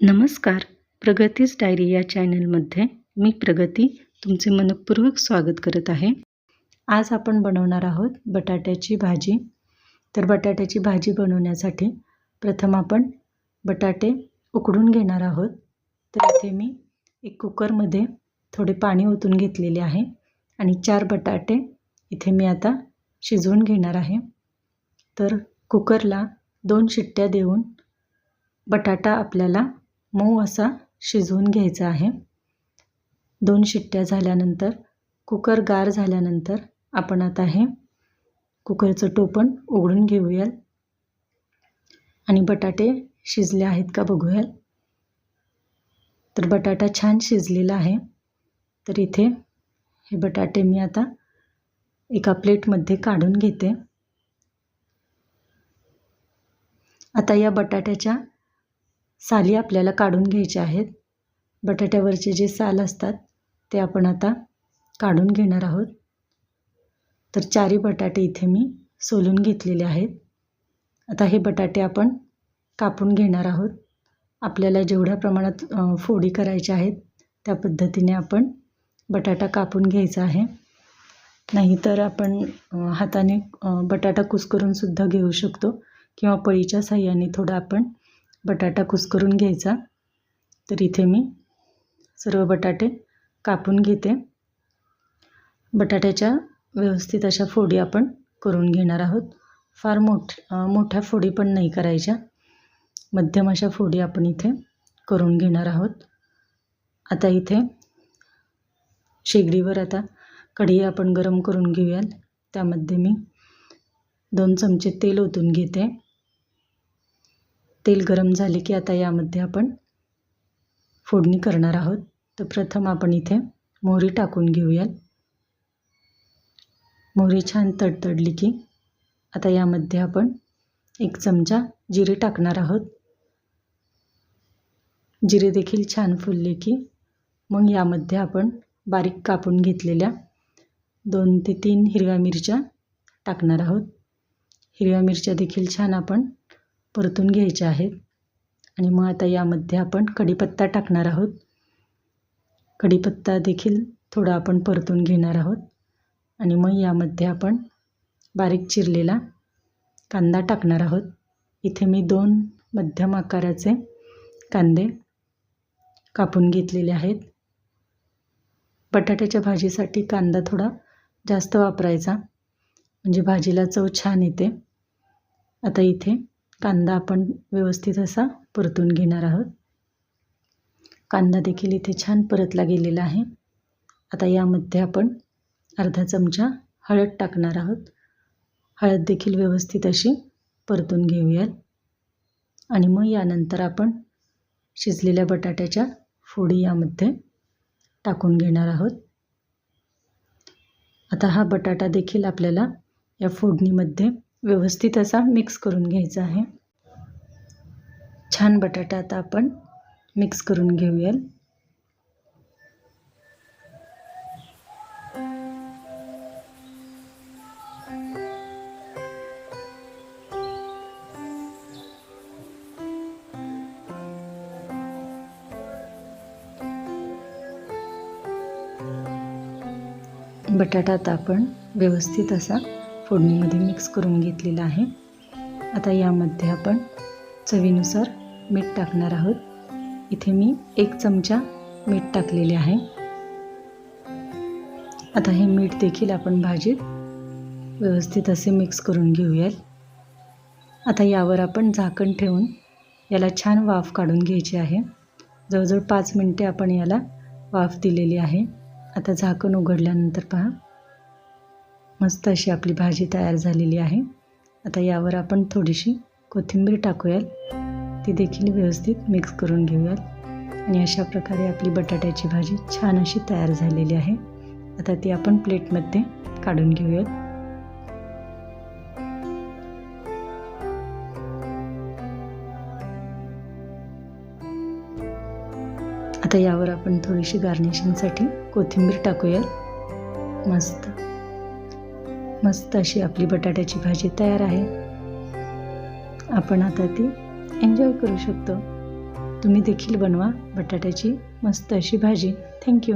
नमस्कार. प्रगतीच डायरी या चॅनलमध्ये मी प्रगती तुमचे मनपूर्वक स्वागत करत आहे. आज आपण बनवणार आहोत बटाट्याची भाजी. तर बटाट्याची भाजी बनवण्यासाठी प्रथम आपण बटाटे उकडून घेणार आहोत. तर इथे मी एक कुकरमध्ये थोडे पाणी ओतून घेतलेले आहे आणि चार बटाटे इथे मी आता शिजवून घेणार आहे. तर कुकरला दोन शिट्ट्या देऊन बटाटा आपल्याला मऊ असा शिजवून घ्यायचा आहे. दोन शिट्ट्या झाल्यानंतर कुकर गार झाल्यानंतर आपण आता हे कुकरचं टोपण उघडून घेऊयाल आणि बटाटे शिजले आहेत का बघूयाल तर बटाटा छान शिजलेला आहे. तर इथे हे बटाटे मी आता एका प्लेटमध्ये काढून घेते. आता या बटाट्याच्या साली आपल्याला काढून घ्यायच्या आहेत. बटाट्यावरचे जे साल असतात ते आपण आता काढून घेणार आहोत. तर चारी बटाटे इथे मी सोलून घेतलेले आहेत. आता हे बटाटे आपण कापून घेणार आहोत. आपल्याला जेवढ्या प्रमाणात फोडी करायच्या आहेत त्या पद्धतीने आपण बटाटा कापून घ्यायचा आहे. नाहीतर आपण हाताने बटाटा कुस्करूनसुद्धा घेऊ शकतो किंवा पळीच्या साह्याने थोडं आपण बटाटा कुस्करून घ्यायचा. तर इथे मी सर्व बटाटे कापून घेते. बटाट्याच्या व्यवस्थित अशा फोडी आपण करून घेणार आहोत. फार मोठ मोठ्या फोडी पण नाही करायच्या. मध्यम अशा फोडी आपण इथे करून घेणार आहोत. आता इथे शेगडीवर आता कढई आपण गरम करून घेऊयात. त्यामध्ये मी दोन चमचे तेल ओतून घेते. तेल गरम झाले की आता यामध्ये आपण फोडणी करणार आहोत. तर प्रथम आपण इथे मोहरी टाकून घेऊयात. मोहरी छान तडतडली की आता यामध्ये आपण एक चमचा जिरे टाकणार आहोत. जिरे देखील छान फुलले की मग यामध्ये आपण बारीक कापून घेतलेल्या दोन ते तीन हिरव्या मिरच्या टाकणार आहोत. हिरव्या मिरच्या देखील छान आपण परतून घ्यायचे आहेत. आणि मग आता यामध्ये आपण कढीपत्ता टाकणार आहोत. कढीपत्ता देखील थोडा आपण परतून घेणार आहोत. आणि मग यामध्ये आपण बारीक चिरलेला कांदा टाकणार आहोत. इथे मी दोन मध्यम आकाराचे कांदे कापून घेतलेले आहेत. बटाट्याच्या भाजीसाठी कांदा थोडा जास्त वापरायचा. म्हणजे भाजीला चव छान येते. आता इथे कांदा आपण व्यवस्थित असा परतून घेणार आहोत. कांदा देखील इथे छान परतला गेलेला आहे. आता यामध्ये आपण अर्धा चमचा हळद टाकणार आहोत. हळद देखील व्यवस्थित अशी परतून घेऊयात. आणि मग यानंतर आपण शिजलेल्या बटाट्याच्या फोडी यामध्ये टाकून घेणार आहोत. आता हा बटाटा देखील आपल्याला या फोडणीमध्ये व्यवस्थित असा मिक्स करून घ्यायचा आहे. छान बटाटा आता आपण मिक्स करून घेऊयाल बटाटा आता आपण व्यवस्थित असा फोडणीमध्ये मिक्स करून घेतलेला आहे. आता यामध्ये आपण चवीनुसार मीठ टाकणार आहोत. इथे मी एक चमचा मीठ टाकलेले आहे. आता हे मीठ देखील आपण भाजीत व्यवस्थित असे मिक्स करून घेऊयात. आता यावर आपण झाकण ठेवून याला छान वाफ काढून घ्यायची आहे. जवळजवळ पाच मिनटे आपण याला वाफ दिलेली आहे. आता झाकण उघडल्यानंतर पहा. मस्त अशी आपली भाजी तयार झालेली आहे. आता यावर आपण थोडीशी कोथिंबीर टाकूयात. ती देखील व्यवस्थित मिक्स करून घेऊयात. आणि अशा प्रकारे आपली बटाट्याची भाजी छान अशी तयार झालेली आहे. आता ती आपण प्लेटमध्ये काढून घेऊयात. आता यावर आपण थोडीशी गार्निशिंगसाठी कोथिंबीर टाकूयात. मस्त. मस्त अशी आपली बटाट्याची भाजी तयार आहे. आपण आता ती एन्जॉय करू शकतो. तुम्ही देखील बनवा बटाट्याची मस्त अशी भाजी. थँक्यू